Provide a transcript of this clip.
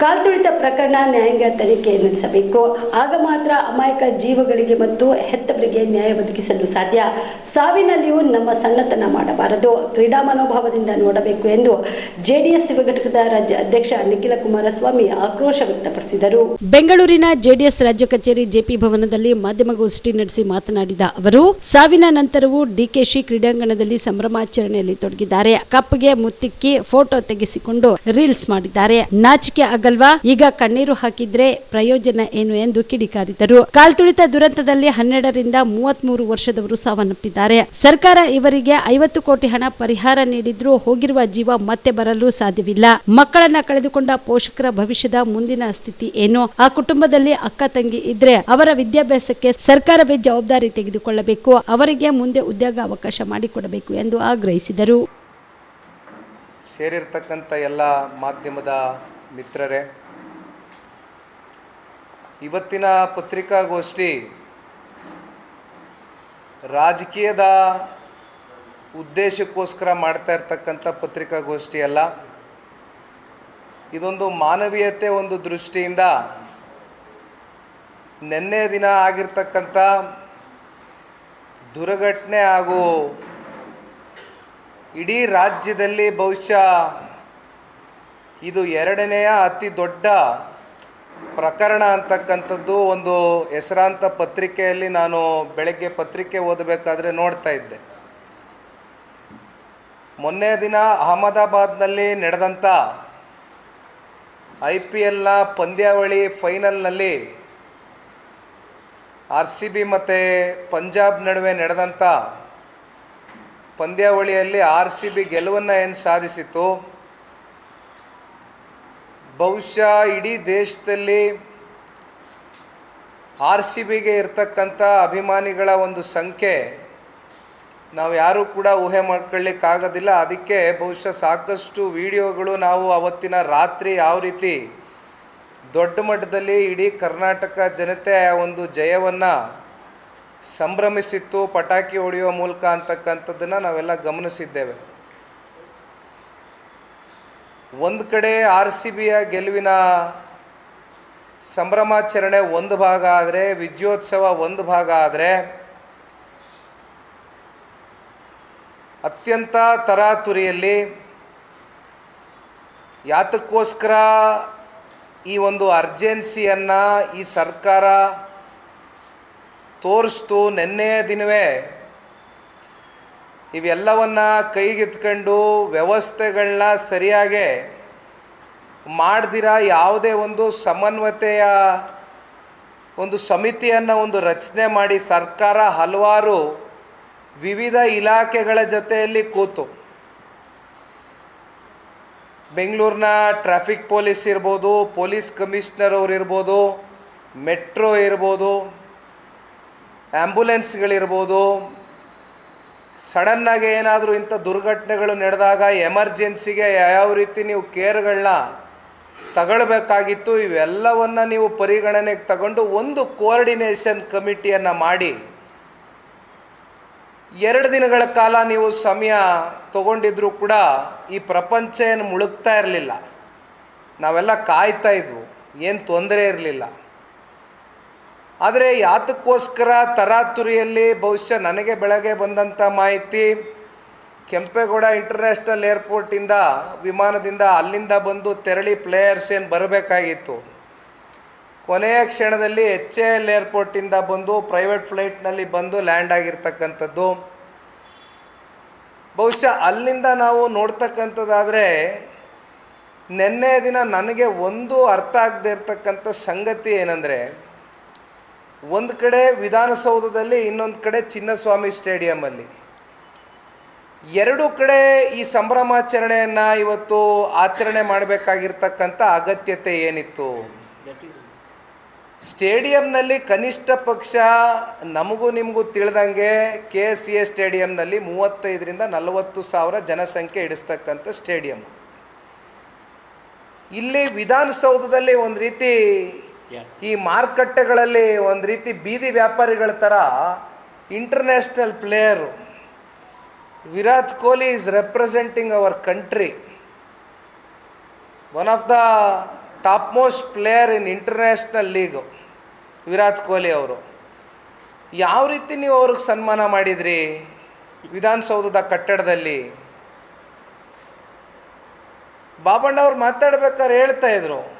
ಕಾಲ್ತುಳಿತ ಪ್ರಕರಣ ನ್ಯಾಯಾಂಗ ತನಿಖೆ ನಡೆಸಬೇಕು. ಆಗ ಮಾತ್ರ ಅಮಾಯಕ ಜೀವಗಳಿಗೆ ಮತ್ತು ಹೆತ್ತವರಿಗೆ ನ್ಯಾಯ ಒದಗಿಸಲು ಸಾಧ್ಯ. ಸಾವಿನಲ್ಲಿಯೂ ನಮ್ಮ ಸಣ್ಣತನ ಮಾಡಬಾರದು. ಕ್ರೀಡಾ ಮನೋಭಾವದಿಂದ ನೋಡಬೇಕು ಎಂದು ಜೆಡಿಎಸ್ ಶಿವಘಟಕದ ಘಟಕದ ರಾಜ್ಯ ಅಧ್ಯಕ್ಷ ನಿಖಿಲ ಕುಮಾರಸ್ವಾಮಿ ಆಕ್ರೋಶ ವ್ಯಕ್ತಪಡಿಸಿದರು. ಬೆಂಗಳೂರಿನ ಜೆಡಿಎಸ್ ರಾಜ್ಯ ಕಚೇರಿ ಜೆಪಿ ಭವನದಲ್ಲಿ ಮಾಧ್ಯಮಗೋಷ್ಠಿ ನಡೆಸಿ ಮಾತನಾಡಿದ ಅವರು, ಸಾವಿನ ನಂತರವೂ ಡಿಕೆಶಿ ಕ್ರೀಡಾಂಗಣದಲ್ಲಿ ಸಂಭ್ರಮಾಚರಣೆಯಲ್ಲಿ ತೊಡಗಿದ್ದಾರೆ. ಕಪ್ಗೆ ಮುತ್ತಿಕ್ಕಿ ಫೋಟೋ ತೆಗೆಸಿಕೊಂಡು ರೀಲ್ಸ್ ಮಾಡಿದ್ದಾರೆ. ನಾಚಿಕೆ ಆಗಲ್ವಾ ಈಗ ಕಣ್ಣೀರು ಹಾಕಿದ್ರೆ ಪ್ರಯೋಜನ ಏನು ಎಂದು ಕಿಡಿಕಾರಿದರು. ಕಾಲ್ತುಳಿತ ದುರಂತದಲ್ಲಿ ಹನ್ನೆರಡರಿಂದ ಮೂವತ್ಮೂರು ವರ್ಷದವರು ಸಾವನ್ನಪ್ಪಿದ್ದಾರೆ. ಸರ್ಕಾರ ಇವರಿಗೆ ಐವತ್ತು ಕೋಟಿ ಹಣ ಪರಿಹಾರ ನೀಡಿದ್ರೂ ಹೋಗಿರುವ ಜೀವ ಮತ್ತೆ ಬರಲು ಸಾಧ್ಯವಿಲ್ಲ. ಮಕ್ಕಳನ್ನ ಕಳೆದುಕೊಂಡ ಪೋಷಕರ ಭವಿಷ್ಯದ ಮುಂದಿನ ಸ್ಥಿತಿ ಏನು? ಆ ಕುಟುಂಬದಲ್ಲಿ ಅಕ್ಕ ತಂಗಿ ಇದ್ರೆ ಅವರ ವಿದ್ಯಾಭ್ಯಾಸಕ್ಕೆ ಸರ್ಕಾರವೇ ಜವಾಬ್ದಾರಿ ತೆಗೆದುಕೊಳ್ಳಬೇಕು. ಅವರಿಗೆ ಮುಂದೆ ಉದ್ಯೋಗ ಅವಕಾಶ ಮಾಡಿಕೊಡಬೇಕು ಎಂದು ಆಗ್ರಹಿಸಿದರು. ಸೇರಿರ್ತಕ್ಕಂಥ ಎಲ್ಲ ಮಾಧ್ಯಮದ ಮಿತ್ರರೇ, ಇವತ್ತಿನ ಪತ್ರಿಕಾಗೋಷ್ಠಿ ರಾಜಕೀಯದ ಉದ್ದೇಶಕ್ಕೋಸ್ಕರ ಮಾಡ್ತಾ ಇರ್ತಕ್ಕಂಥ ಪತ್ರಿಕಾಗೋಷ್ಠಿ ಅಲ್ಲ. ಇದೊಂದು ಮಾನವೀಯತೆ ಒಂದು ದೃಷ್ಟಿಯಿಂದ ನಿನ್ನೆ ದಿನ ಆಗಿರ್ತಕ್ಕಂಥ ದುರ್ಘಟನೆ ಹಾಗೂ ಇಡೀ ರಾಜ್ಯದಲ್ಲಿ ಬಹುಶಃ ಇದು ಎರಡನೆಯ ಅತಿ ದೊಡ್ಡ ಪ್ರಕರಣ ಅಂತಕ್ಕಂಥದ್ದು ಒಂದು ಹೆಸರಾಂತ ಪತ್ರಿಕೆಯಲ್ಲಿ ನಾನು ಬೆಳಗ್ಗೆ ಪತ್ರಿಕೆ ಓದಬೇಕಾದ್ರೆ ನೋಡ್ತಾ ಇದ್ದೆ. ಮೊನ್ನೆ ದಿನ ಅಹಮದಾಬಾದ್ನಲ್ಲಿ ನಡೆದಂಥ ಐ ಪಿ ಎಲ್ನ ಪಂದ್ಯಾವಳಿ ಫೈನಲ್ನಲ್ಲಿ ಆರ್ ಸಿ ಬಿ ಮತ್ತು ಪಂಜಾಬ್ ನಡುವೆ ನಡೆದಂಥ ಪಂದ್ಯಾವಳಿಯಲ್ಲಿ ಆರ್ ಸಿ ಬಿ ಗೆಲುವನ್ನು ಏನು ಸಾಧಿಸಿತು ಬಹುಶಃ ಇಡೀ ದೇಶದಲ್ಲಿ ಆರ್ ಸಿ ಬಿಗೆ ಇರ್ತಕ್ಕಂಥ ಅಭಿಮಾನಿಗಳ ಒಂದು ಸಂಖ್ಯೆ ನಾವು ಯಾರೂ ಕೂಡ ಊಹೆ ಮಾಡ್ಕೊಳ್ಳಿಕ್ಕಾಗೋದಿಲ್ಲ. ಅದಕ್ಕೆ ಬಹುಶಃ ಸಾಕಷ್ಟು ವಿಡಿಯೋಗಳು ನಾವು ಅವತ್ತಿನ ರಾತ್ರಿ ಯಾವ ರೀತಿ ದೊಡ್ಡ ಮಟ್ಟದಲ್ಲಿ ಇಡೀ ಕರ್ನಾಟಕ ಜನತೆ ಒಂದು ಜಯವನ್ನು ಸಂಭ್ರಮಿಸಿತ್ತು, ಪಟಾಕಿ ಹೊಡೆಯುವ ಮೂಲಕ ಅಂತಕ್ಕಂಥದ್ದನ್ನು ನಾವೆಲ್ಲ ಗಮನಿಸಿದ್ದೇವೆ. ಒಂದು ಕಡೆ ಆರ್ ಸಿ ಬಿಯ ಗೆಲುವಿನ ಸಂಭ್ರಮಾಚರಣೆ ಒಂದು ಭಾಗ ಆದರೆ, ವಿಜಯೋತ್ಸವ ಒಂದು ಭಾಗ ಆದರೆ, ಅತ್ಯಂತ ತರಾತುರಿಯಲ್ಲಿ ಯಾತಕ್ಕೋಸ್ಕರ ಈ ಒಂದು ಅರ್ಜೆನ್ಸಿಯನ್ನು ಈ ಸರ್ಕಾರ ತೋರಿಸ್ತು ನಿನ್ನೆಯ ದಿನವೇ. ಇವೆಲ್ಲವನ್ನು ಕೈಗೆತ್ಕೊಂಡು ವ್ಯವಸ್ಥೆಗಳನ್ನ ಸರಿಯಾಗಿ ಮಾಡ್ದಿರ ಯಾವುದೇ ಒಂದು ಸಮನ್ವತೆಯ ಒಂದು ಸಮಿತಿಯನ್ನು ಒಂದು ರಚನೆ ಮಾಡಿ ಸರ್ಕಾರ ಹಲವಾರು ವಿವಿಧ ಇಲಾಖೆಗಳ ಜೊತೆಯಲ್ಲಿ ಕೂತು. ಬೆಂಗಳೂರಿನ ಟ್ರಾಫಿಕ್ ಪೊಲೀಸ್ ಇರ್ಬೋದು, ಪೊಲೀಸ್ ಕಮಿಷನರ್ ಅವ್ರು ಇರ್ಬೋದು, ಮೆಟ್ರೋ ಇರ್ಬೋದು ಆ್ಯಂಬುಲೆನ್ಸ್ಗಳಿರ್ಬೋದು ಸಡನ್ನಾಗಿ ಏನಾದರೂ ಇಂಥ ದುರ್ಘಟನೆಗಳು ನಡೆದಾಗ ಎಮರ್ಜೆನ್ಸಿಗೆ ಯಾವ ರೀತಿ ನೀವು ಕೇರ್ಗಳನ್ನ ತಗೊಳ್ಬೇಕಾಗಿತ್ತು, ಇವೆಲ್ಲವನ್ನು ನೀವು ಪರಿಗಣನೆಗೆ ತಗೊಂಡು ಒಂದು ಕೋಆರ್ಡಿನೇಷನ್ ಕಮಿಟಿಯನ್ನು ಮಾಡಿ, ಎರಡು ದಿನಗಳ ಕಾಲ ನೀವು ಸಮಯ ತಗೊಂಡಿದ್ರೂ ಕೂಡ ಈ ಪ್ರಪಂಚ ಏನು ಮುಳುಗ್ತಾ ಇರಲಿಲ್ಲ. ನಾವೆಲ್ಲ ಕಾಯ್ತಾ ಇದ್ವು, ಏನು ತೊಂದರೆ ಇರಲಿಲ್ಲ. ಆದರೆ ಯಾತಕ್ಕೋಸ್ಕರ ತರಾತುರಿಯಲ್ಲಿ ಬಹುಶಃ ನನಗೆ ಬೆಳಗ್ಗೆ ಬಂದಂಥ ಮಾಹಿತಿ, ಕೆಂಪೇಗೌಡ ಇಂಟರ್ನ್ಯಾಷನಲ್ ಏರ್ಪೋರ್ಟಿಂದ, ವಿಮಾನದಿಂದ ಅಲ್ಲಿಂದ ಬಂದು ತೆರಳಿ ಪ್ಲೇಯರ್ಸ್ ಏನು ಬರಬೇಕಾಗಿತ್ತು? ಕೊನೆಯ ಕ್ಷಣದಲ್ಲಿ ಎಚ್ ಎ ಎಲ್ ಏರ್ಪೋರ್ಟಿಂದ ಬಂದು ಪ್ರೈವೇಟ್ ಫ್ಲೈಟ್ನಲ್ಲಿ ಬಂದು ಲ್ಯಾಂಡ್ ಆಗಿರ್ತಕ್ಕಂಥದ್ದು. ಬಹುಶಃ ಅಲ್ಲಿಂದ ನಾವು ನೋಡ್ತಕ್ಕಂಥದ್ದಾದರೆ, ನಿನ್ನೆ ದಿನ ನನಗೆ ಒಂದು ಅರ್ಥ ಆಗದೆ ಇರತಕ್ಕಂಥ ಸಂಗತಿ ಏನಂದರೆ ಒಂದು ಕಡೆ ವಿಧಾನಸೌಧದಲ್ಲಿ, ಇನ್ನೊಂದು ಕಡೆ ಚಿನ್ನಸ್ವಾಮಿ ಸ್ಟೇಡಿಯಮಲ್ಲಿ. ಎರಡು ಕಡೆ ಈ ಸಂಭ್ರಮಾಚರಣೆಯನ್ನು ಇವತ್ತು ಆಚರಣೆ ಮಾಡಬೇಕಾಗಿರ್ತಕ್ಕಂಥ ಅಗತ್ಯತೆ ಏನಿತ್ತು? ಸ್ಟೇಡಿಯಂನಲ್ಲಿ ಕನಿಷ್ಠ ಪಕ್ಷ ನಮಗೂ ನಿಮಗೂ ತಿಳಿದಂಗೆ ಕೆ ಎಸ್ ಎ ಸ್ಟೇಡಿಯಂನಲ್ಲಿ ಮೂವತ್ತೈದರಿಂದ ನಲವತ್ತು ಸಾವಿರ ಜನಸಂಖ್ಯೆ ಇಡಿಸ್ತಕ್ಕಂಥ ಸ್ಟೇಡಿಯಂ. ಇಲ್ಲಿ ವಿಧಾನಸೌಧದಲ್ಲಿ ಒಂದು ರೀತಿ ಈ ಮಾರುಕಟ್ಟೆಗಳಲ್ಲಿ ಒಂದು ರೀತಿ ಬೀದಿ ವ್ಯಾಪಾರಿಗಳ ಥರ international player Virat Kohli is representing our country one of the top most player in international league Virat Kohli ಅವರು. ಯಾವ ರೀತಿ ನೀವು ಅವ್ರಿಗೆ ಸನ್ಮಾನ ಮಾಡಿದ್ರಿ ವಿಧಾನಸೌಧದ ಕಟ್ಟಡದಲ್ಲಿ? ಬಾಬಣ್ಣವ್ರು ಮಾತಾಡ್ಬೇಕಾದ್ರೆ ಹೇಳ್ತಾ ಇದ್ರು.